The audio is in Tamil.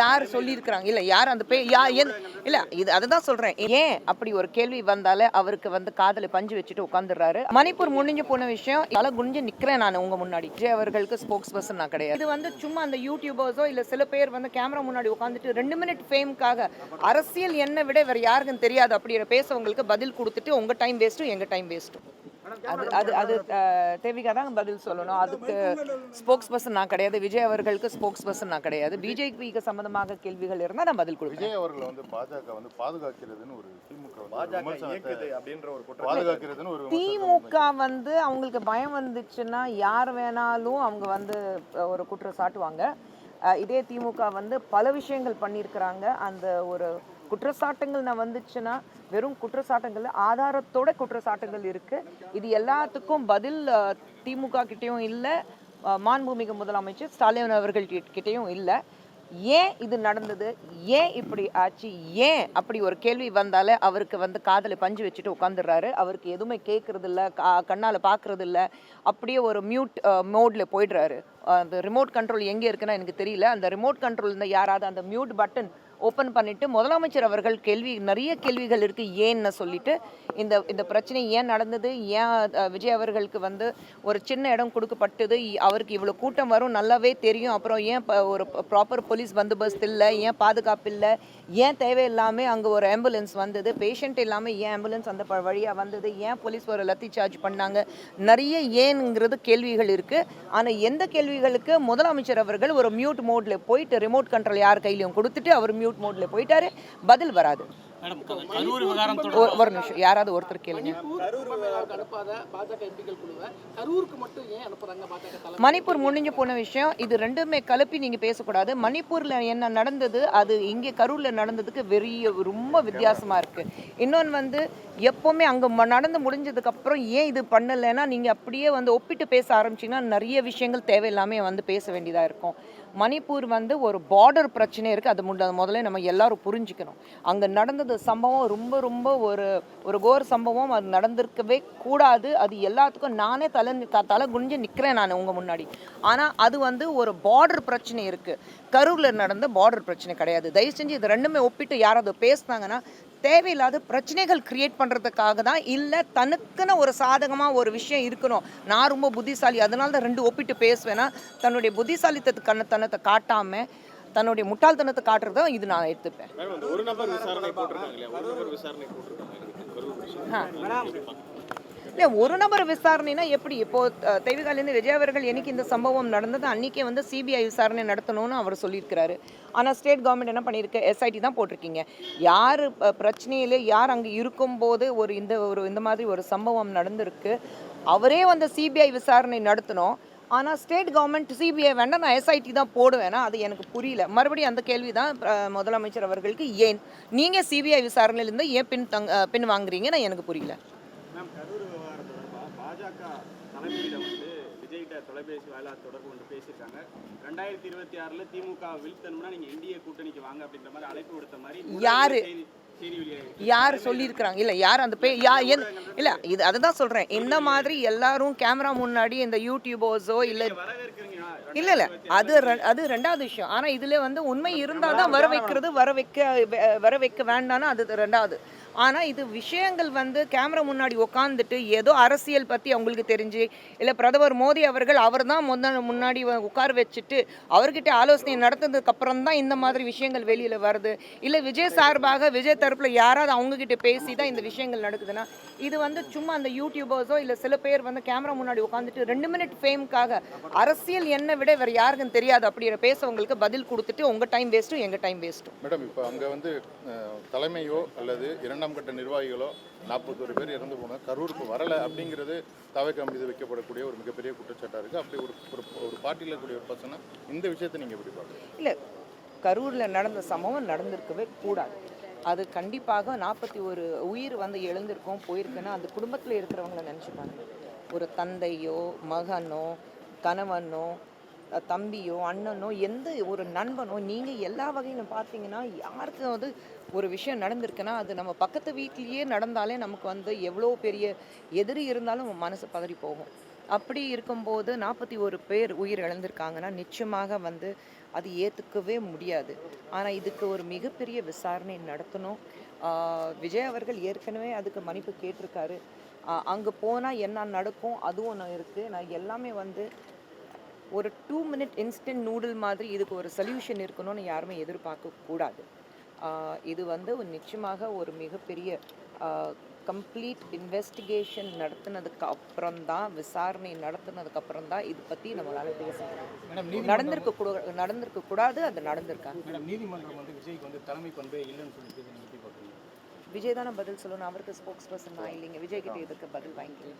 யார் சொல்லியிருக்கிறாங்க? இல்லை யார் அந்த பே யா என் இல்லை இது அதுதான் சொல்கிறேன் ஏன் அப்படி ஒரு கேள்வி வந்தாலே அவருக்கு வந்து காதலை பஞ்சு வச்சுட்டு உட்காந்துடுறாரு? மணிப்பூர் முடிஞ்சு போன விஷயம் தலை குனிஞ்சு நிற்கிறேன் நான் உங்கள் முன்னாடி. விஜய் அவர்களுக்கு ஸ்போக்ஸ் பர்சன் நான் கிடையாது. இது வந்து சும்மா அந்த யூடியூபர்ஸோ இல்லை சில பேர் வந்து கேமரா முன்னாடி உட்காந்துட்டு ரெண்டு மினிட் ஃபேமுக்காக அரசியல் என்ன விட வேறு யாருக்கும் தெரியாது அப்படிங்கிற பேசவங்களுக்கு பதில் கொடுத்துட்டு உங்கள் டைம் வேஸ்ட்டும் எங்கள் டைம் வேஸ்ட்டும் அது அது அது தேவிகா தான் பதில் சொல்லணும். அதுக்கு ஸ்போக்ஸ் பர்சன் நான் கிடையாது. விஜய் அவர்களுக்கு ஸ்போக்ஸ் பர்சன் நான் கிடையாது. பிஜேபிக்கு சம்பந்தமாக கேள்விகள் இருந்தால் நான் பதில் கொடுப்பேன். விஜய் அவர்களை வந்து பாஜக வந்து பாதுகாக்கிறதுன்னு ஒரு திமுக அப்படின்ற ஒரு குற்றம் பாதுகாக்கிறதுன்னு ஒரு திமுக வந்து அவங்களுக்கு பயம் வந்துச்சுன்னா யார் வேணாலும் அவங்க வந்து ஒரு குற்றம் சாட்டுவாங்க. இதே திமுக வந்து பல விஷயங்கள் பண்ணியிருக்கிறாங்க. அந்த ஒரு குற்றச்சாட்டுங்கள் நான் வந்துச்சுன்னா வெறும் குற்றச்சாட்டுங்கள் ஆதாரத்தோட குற்றச்சாட்டுகள் இருக்கு. இது எல்லாத்துக்கும் பதில் திமுக கிட்டேயும் இல்லை மாண்புமிகு முதலமைச்சர் ஸ்டாலின் அவர்கள் கிட்டேயும் இல்லை. ஏன் இது நடந்தது? ஏன் இப்படி ஆச்சு? ஏன் அப்படி ஒரு கேள்வி வந்தாலே அவருக்கு வந்து காதலை பஞ்சு வச்சுட்டு உட்காந்துடுறாரு. அவருக்கு எதுவுமே கேட்கறது இல்லை கா கண்ணால் பார்க்கறது இல்லை. அப்படியே ஒரு மியூட் மோடில் போயிடுறாரு. அந்த ரிமோட் கண்ட்ரோல் எங்கே இருக்குன்னா எனக்கு தெரியல. அந்த ரிமோட் கண்ட்ரோல் இருந்தால் யாராவது அந்த மியூட் பட்டன் ஓப்பன் பண்ணிவிட்டு முதலமைச்சர் அவர்கள் கேள்வி நிறைய கேள்விகள் இருக்குது ஏன்னு சொல்லிட்டு இந்த இந்த பிரச்சனை ஏன் நடந்தது? ஏன் விஜய் அவர்களுக்கு வந்து ஒரு சின்ன இடம் கொடுக்கப்பட்டது? இ- அவருக்கு இவ்வளோ கூட்டம் வரும் நல்லாவே தெரியும். அப்புறம் ஏன் ஒரு ப்ராப்பர் போலீஸ் பந்தோபஸ்து இல்லை? ஏன் பாதுகாப்பு இல்லை? ஏன் தேவையில்லாமல் அங்கே ஒரு ஆம்புலன்ஸ் வந்தது? பேஷண்ட் இல்லாமல் ஏன் ஆம்புலன்ஸ் அந்த வழியாக வந்தது? ஏன் போலீஸ் ஒரு லத்தி சார்ஜ் பண்ணாங்க? நிறைய ஏனுங்கிறது கேள்விகள் இருக்குது ஆனால் எந்த கேள்விகளுக்கு முதலமைச்சர் அவர்கள் ஒரு மியூட் மோடில் போயிட்டு ரிமோட் கண்ட்ரோல் யார் கையிலையும் கொடுத்துட்டு அவர் மியூட் மோடில் போயிட்டாரு பதில் வராது. ஒரு நிமிஷம் யாராவது ஒருத்தர் கேளுங்க. மணிப்பூர் முடிஞ்சு போன விஷயம் இது ரெண்டுமே கலப்பி நீங்க பேசக்கூடாது. மணிப்பூர்ல என்ன நடந்தது அது இங்கே கரூர்ல நடந்ததுக்கு வெறிய ரொம்ப வித்தியாசமா இருக்கு. இன்னொன்று வந்து எப்பவுமே அங்க நடந்து முடிஞ்சதுக்கு அப்புறம் ஏன் இது பண்ணலைன்னா நீங்க அப்படியே வந்து ஒப்பிட்டு பேச ஆரம்பிச்சீங்கன்னா நிறைய விஷயங்கள் தேவையில்லாம வந்து பேச வேண்டியதா இருக்கும். மணிப்பூர் வந்து ஒரு பார்டர் பிரச்சனை இருக்குது அது முத முதல்ல நம்ம எல்லாரும் புரிஞ்சுக்கணும். அங்கே நடந்தது சம்பவம் ரொம்ப ரொம்ப ஒரு ஒரு கோர் சம்பவம். அது நடந்திருக்கவே கூடாது. அது எல்லாத்துக்கும் நானே தலை தலை குனிஞ்சு நிற்கிறேன் நான் உங்கள் முன்னாடி. ஆனால் அது வந்து ஒரு பார்டர் பிரச்சனை இருக்குது கரூரில் நடந்த பார்டர் பிரச்சனை கிடையாது. தயவு செஞ்சு இது ரெண்டுமே ஒப்பிட்டு யாராவது பேசினாங்கன்னா தேவையில்லாத பிரச்சனைகள் கிரியேட் பண்ணுறதுக்காக தான் இல்லை தனக்குன்னு ஒரு சாதகமாக ஒரு விஷயம் இருக்கணும். நான் ரொம்ப புத்திசாலி அதனால தான் ரெண்டு ஒப்பிட்டு பேசுவேன்னா தன்னுடைய புத்திசாலித்தத்து கண்ணத்தனத்தை காட்டாமல் தன்னுடைய முட்டாள்தனத்தை காட்டுறத இது நான் எடுத்துப்பேன். ஒரு நபர் விசாரணை போட்டிருக்காங்க இல்லை ஒரு நபர் விசாரணைனா எப்படி? இப்போ தெய்வகாலேருந்து விஜய் அவர்கள் என்னைக்கு இந்த சம்பவம் நடந்தது அன்னைக்கே வந்து சிபிஐ விசாரணை நடத்தணும்னு அவர் சொல்லியிருக்கிறாரு. ஆனால் ஸ்டேட் கவர்மெண்ட் என்ன பண்ணியிருக்கு? எஸ்ஐடி தான் போட்டிருக்கீங்க. யார் பிரச்சனையில் யார் அங்கே இருக்கும்போது ஒரு இந்த ஒரு இந்த மாதிரி ஒரு சம்பவம் நடந்திருக்கு? அவரே வந்து சிபிஐ விசாரணை நடத்தணும். ஆனால் ஸ்டேட் கவர்மெண்ட் சிபிஐ வேண்டாம் நான் எஸ்ஐடி தான் போடுவேனா? அது எனக்கு புரியல. மறுபடியும் அந்த கேள்வி தான் முதலமைச்சர் அவர்களுக்கு ஏன்? நீங்கள் சிபிஐ விசாரணையிலேருந்து ஏன் பின் தங் பின் பின் வாங்குறீங்கன்னு எனக்கு புரியல. பாஜக தலைமையிடம் வந்து விஜய்கிட்ட தொலைபேசி வாயிலாக தொடர்பு கொண்டு பேசியிருக்காங்க. ரெண்டாயிரத்தி இருபத்தி ஆறுல திமுக வீழ்த்தணும்னா நீங்க என்டிஏ கூட்டணிக்கு வாங்க அப்படின்ற மாதிரி அழைப்பு விடுத்த மாதிரி யாரு? யார் சொல்லியிருக்கிறாங்க? இல்லை யார் அந்த பே யா என் இல்லை இது அதுதான் சொல்கிறேன் இந்த மாதிரி எல்லாரும் கேமரா முன்னாடி இந்த யூடியூபர்ஸோ இல்லை இல்லை இல்லை. அது அது ரெண்டாவது விஷயம். ஆனால் இதில் வந்து உண்மை இருந்தால் தான் வர வைக்கிறது வர வைக்க வர வைக்க வேண்டாம்னா அது ரெண்டாவது. ஆனால் இது விஷயங்கள் வந்து கேமரா முன்னாடி உட்காந்துட்டு ஏதோ அரசியல் பற்றி அவங்களுக்கு தெரிஞ்சு இல்லை பிரதமர் மோடி அவர்கள் அவர் தான் முன்ன முன்னாடி உட்கார வச்சுட்டு அவர்கிட்ட ஆலோசனை நடத்தினதுக்கு அப்புறம் தான் இந்த மாதிரி விஷயங்கள் வெளியில் வருது. இல்லை விஜய் சார்பாக விஜய் தரப்பில் யாராவது அவங்கக்கிட்ட பேசி தான் இந்த விஷயங்கள் நடக்குதுன்னா இது வந்து சும்மா அந்த யூடியூபர்ஸோ இல்லை சில பேர் வந்து கேமரா முன்னாடி உட்காந்துட்டு ரெண்டு மினிட் ஃபேமுக்காக அரசியல் என்ன விட வேறு யாருக்கும் தெரியாது அப்படிங்கிற பேசவங்களுக்கு பதில் கொடுத்துட்டு உங்கள் டைம் வேஸ்ட்டும் எங்கள் டைம் வேஸ்ட்டும் மேடம் இப்போ அங்கே வந்து தலைமையோ அல்லது இரண்டாம் கட்ட நிர்வாகிகளோ நாற்பத்தோரு பேர் இறந்து போன கரூருக்கு வரலை அப்படிங்கிறது தவைக்கம் மீது வைக்கப்படக்கூடிய ஒரு மிகப்பெரிய குற்றச்சாட்டாக இருக்குது அப்படி ஒரு ஒரு ஒரு பார்ட்டியில் இருக்கக்கூடிய ஒரு பசங்க இந்த விஷயத்தை நீங்கள் எப்படி பார்க்குறீங்க? இல்லை கரூரில் நடந்த சம்பவம் நடந்திருக்கவே கூடாது. அது கண்டிப்பாக நாற்பத்தி ஒரு உயிர் வந்து எழுந்திருக்கும் போயிருக்குன்னா அந்த குடும்பத்தில் இருக்கிறவங்கள நினச்சிப்பாங்க ஒரு தந்தையோ மகனோ கணவனோ தம்பியோ அண்ணனோ எந்த ஒரு நண்பனோ நீங்கள் எல்லா வகையிலும் பார்த்தீங்கன்னா யாருக்கு வந்து ஒரு விஷயம் நடந்திருக்குன்னா அது நம்ம பக்கத்து வீட்லேயே நடந்தாலே நமக்கு வந்து எவ்வளோ பெரிய எதிரி இருந்தாலும் மனசு பதறி போகும். அப்படி இருக்கும்போது நாற்பத்தி ஒரு பேர் உயிர் இழந்திருக்காங்கன்னா நிச்சயமாக வந்து அது ஏற்றுக்கவே முடியாது. ஆனால் இதுக்கு ஒரு மிகப்பெரிய விசாரணை நடத்தணும். விஜய் அவர்கள் ஏற்கனவே அதுக்கு மன்னிப்பு கேட்டிருக்காரு. அங்கே போனால் என்ன நடக்கும் அதுவும் ஒன்று இருக்குது நான் எல்லாமே வந்து ஒரு டூ மினிட் இன்ஸ்டன்ட் நூடுல் மாதிரி இதுக்கு ஒரு சொல்யூஷன் இருக்கணும்னு யாருமே எதிர்பார்க்க கூடாது. ஆஹ் இது வந்து நிச்சயமாக ஒரு மிகப்பெரிய கம்ப்ளீட் இன்வெஸ்டிகேஷன் நடத்தினதுக்கு அப்புறம் தான் விசாரணை நடத்தினதுக்கு அப்புறம் தான் இது பற்றி நம்மளால பேச முடியும் நடந்திருக்க கூட நடந்திருக்க கூடாது அது நடந்திருக்காங்க மேடம் நீதிமன்றம் வந்து விஜய்க்கு வந்து தலைமை பண்பே இல்லைன்னு சொல்லிட்டு விஜய் தானே பதில் சொல்லணும் அவருக்கு ஸ்போக்ஸ் பர்சன் இல்லைங்க. விஜய் கிட்ட இதுக்கு பதில் வாங்கிக்கிறேன்